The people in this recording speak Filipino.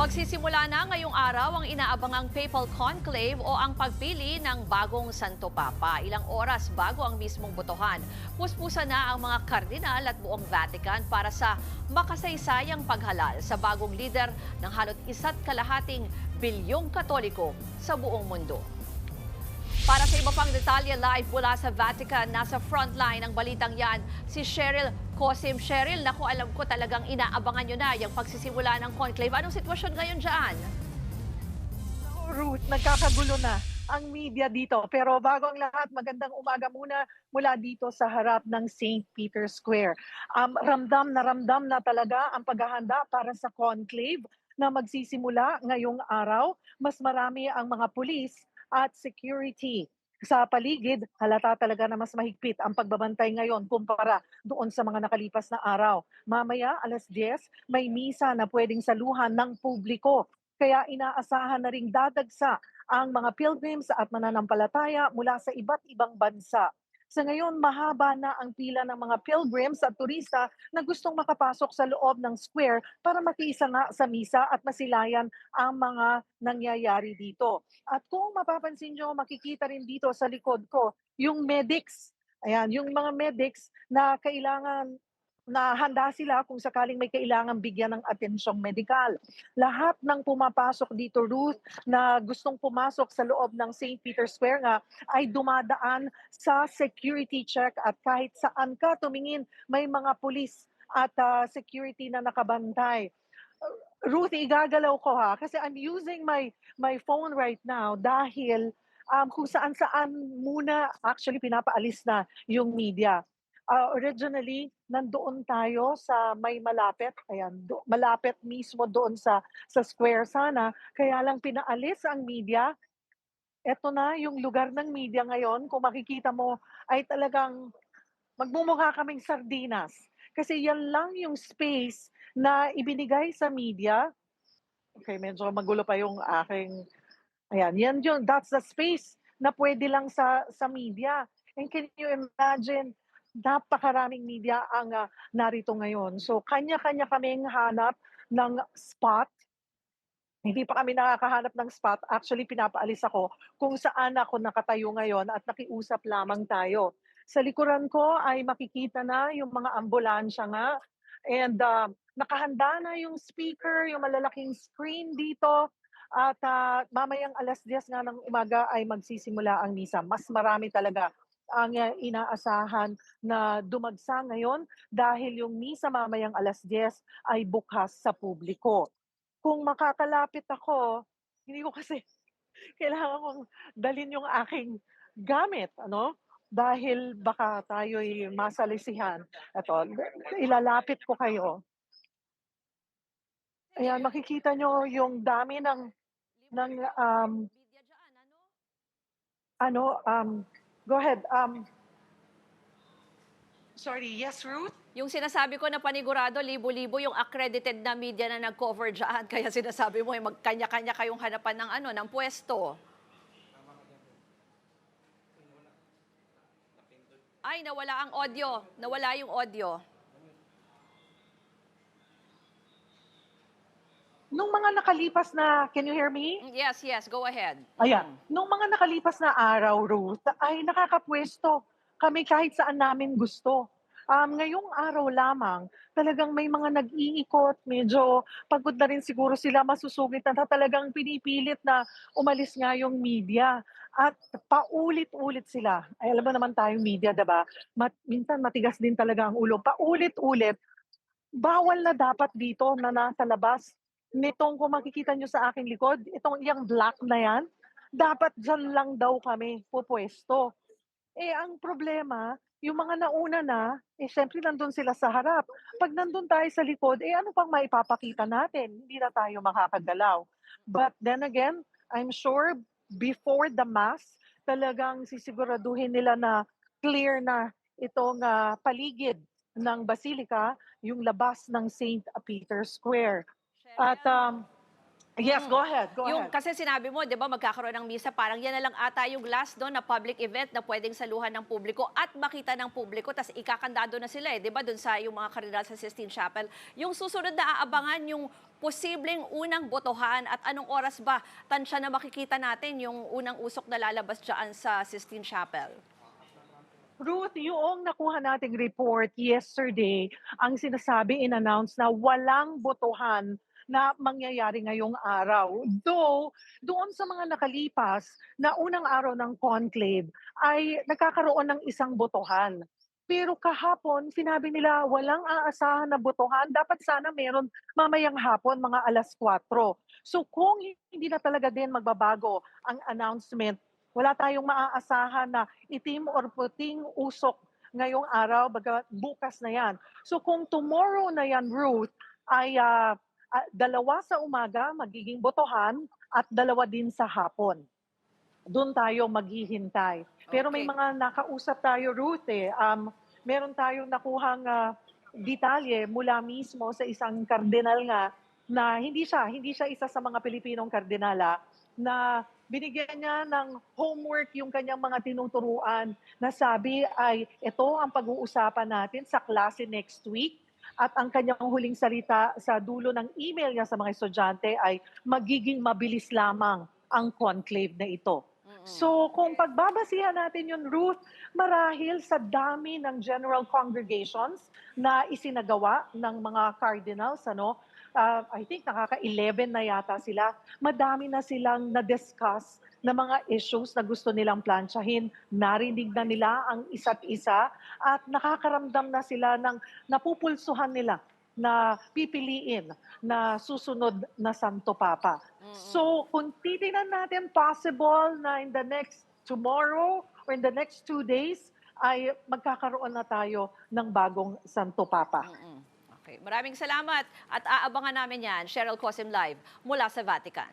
Magsisimula na ngayong araw ang inaabangang papal conclave o ang pagpili ng bagong Santo Papa. Ilang oras bago ang mismong botohan, puspusa na ang mga kardinal at buong Vatican para sa makasaysayang paghalal sa bagong lider ng halot isa't kalahating bilyong katoliko sa buong mundo. Para sa iba pang detalye live mula sa Vatican, nasa frontline ng balitang yan si Cheryl Cosim. Cheryl, naku alam ko talagang inaabangan nyo na yung pagsisimula ng conclave. Anong sitwasyon ngayon dyan? Ruth, nagkakagulo na ang media dito. Pero bago ang lahat, magandang umaga muna mula dito sa harap ng St. Peter's Square. Um, ramdam na ramdam na talaga ang paghahanda para sa conclave na magsisimula ngayong araw. Mas marami ang mga pulis at security sa paligid, halata talaga na mas mahigpit ang pagbabantay ngayon kumpara doon sa mga nakalipas na araw. Mamaya, alas 10, may misa na pwedeng saluhan ng publiko. Kaya inaasahan na ring dadagsa ang mga pilgrims at mananampalataya mula sa iba't ibang bansa. Sa ngayon, mahaba na ang pila ng mga pilgrims at turista na gustong makapasok sa loob ng square para makiisa nga sa misa at masilayan ang mga nangyayari dito. At kung mapapansin nyo, makikita rin dito sa likod ko, yung medics. Ayan, yung mga medics na kailangan na handa sila kung sakaling may kailangan bigyan ng atensyong medikal. Lahat ng pumapasok dito, Ruth, na gustong pumasok sa loob ng St. Peter's Square nga, ay dumadaan sa security check at kahit saan ka tumingin, may mga pulis at uh, security na nakabantay. Ruth, igagalaw ko ha, kasi I'm using my my phone right now dahil um, kung saan-saan muna actually pinapaalis na yung media uh, originally nandoon tayo sa may malapit, ayan, do, malapit mismo doon sa sa square sana, kaya lang pinaalis ang media. Ito na yung lugar ng media ngayon, kung makikita mo ay talagang magmumukha kaming sardinas. Kasi yan lang yung space na ibinigay sa media. Okay, medyo magulo pa yung aking Ayan, yan yun. That's the space na pwede lang sa sa media. And can you imagine napakaraming media ang uh, narito ngayon. So kanya-kanya kaming hanap ng spot. Hindi pa kami nakakahanap ng spot. Actually, pinapaalis ako kung saan ako nakatayo ngayon at nakiusap lamang tayo. Sa likuran ko ay makikita na yung mga ambulansya nga. And uh, nakahanda na yung speaker, yung malalaking screen dito. At uh, mamayang alas 10 nga ng umaga ay magsisimula ang misa. Mas marami talaga ang uh, inaasahan na dumagsa ngayon dahil yung misa mamayang alas 10 ay bukas sa publiko. Kung makakalapit ako, hindi ko kasi kailangan kong dalin yung aking gamit, ano? Dahil baka tayo'y masalisihan. Ito, ilalapit ko kayo. Ayan, makikita nyo yung dami ng ng um, ano um Go ahead. Um, sorry, yes, Ruth? Yung sinasabi ko na panigurado, libo-libo yung accredited na media na nag-cover dyan. Kaya sinasabi mo, eh, magkanya-kanya kayong hanapan ng ano, ng pwesto. Ay, nawala ang audio. Nawala yung audio. Nung mga nakalipas na, can you hear me? Yes, yes, go ahead. Ayan. Mm. Nung mga nakalipas na araw, Ruth, ay nakakapwesto kami kahit saan namin gusto. Um, ngayong araw lamang, talagang may mga nag-iikot, medyo pagod na rin siguro sila, masusugit na talagang pinipilit na umalis nga yung media. At paulit-ulit sila. Ay, alam mo naman tayong media, diba? Mat, minsan matigas din talaga ang ulo. Paulit-ulit, bawal na dapat dito na nasa labas nitong kung makikita nyo sa aking likod, itong yung black na yan, dapat dyan lang daw kami pupwesto. Eh, ang problema, yung mga nauna na, eh, syempre nandun sila sa harap. Pag nandun tayo sa likod, eh, ano pang maipapakita natin? Hindi na tayo makakagalaw. But then again, I'm sure before the mass, talagang sisiguraduhin nila na clear na itong uh, paligid ng Basilica, yung labas ng St. Peter's Square. At um, Yes, go ahead, go Yung, ahead. kasi sinabi mo, di ba, magkakaroon ng misa, parang yan na lang ata yung last doon na public event na pwedeng saluhan ng publiko at makita ng publiko, tas ikakandado na sila eh, di ba, doon sa yung mga kardinal sa Sistine Chapel. Yung susunod na aabangan, yung posibleng unang botohan at anong oras ba tansya na makikita natin yung unang usok na lalabas dyan sa Sistine Chapel? Ruth, yung nakuha nating report yesterday, ang sinasabi, in-announce na walang botohan na mangyayari ngayong araw. Though, doon sa mga nakalipas na unang araw ng conclave ay nagkakaroon ng isang botohan. Pero kahapon, sinabi nila walang aasahan na botohan. Dapat sana meron mamayang hapon, mga alas 4. So kung hindi na talaga din magbabago ang announcement, wala tayong maaasahan na itim or puting usok ngayong araw, baga bukas na yan. So kung tomorrow na yan, Ruth, ay ah, ah, dalawa sa umaga magiging botohan at dalawa din sa hapon. Doon tayo maghihintay. Pero may Okay. mga nakausap tayo, Ruth, eh. Um, meron tayong nakuhang ah, detalye mula mismo sa isang kardinal nga na hindi siya, hindi siya isa sa mga Pilipinong kardinala na binigyan niya ng homework yung kanyang mga tinuturuan na sabi ay ito ang pag-uusapan natin sa klase next week at ang kanyang huling salita sa dulo ng email niya sa mga estudyante ay magiging mabilis lamang ang conclave na ito. So kung pagbabasihan natin yun, Ruth, marahil sa dami ng general congregations na isinagawa ng mga cardinals, ano, uh, I think nakaka-11 na yata sila, madami na silang na-discuss na mga issues na gusto nilang plansyahin, narinig na nila ang isa't isa at nakakaramdam na sila ng napupulsuhan nila na pipiliin na susunod na Santo Papa. Mm-mm. So, kung titingnan natin, possible na in the next tomorrow or in the next two days, ay magkakaroon na tayo ng bagong Santo Papa. Mm-mm. Okay. Maraming salamat at aabangan namin yan, Cheryl Cosim Live mula sa Vatican.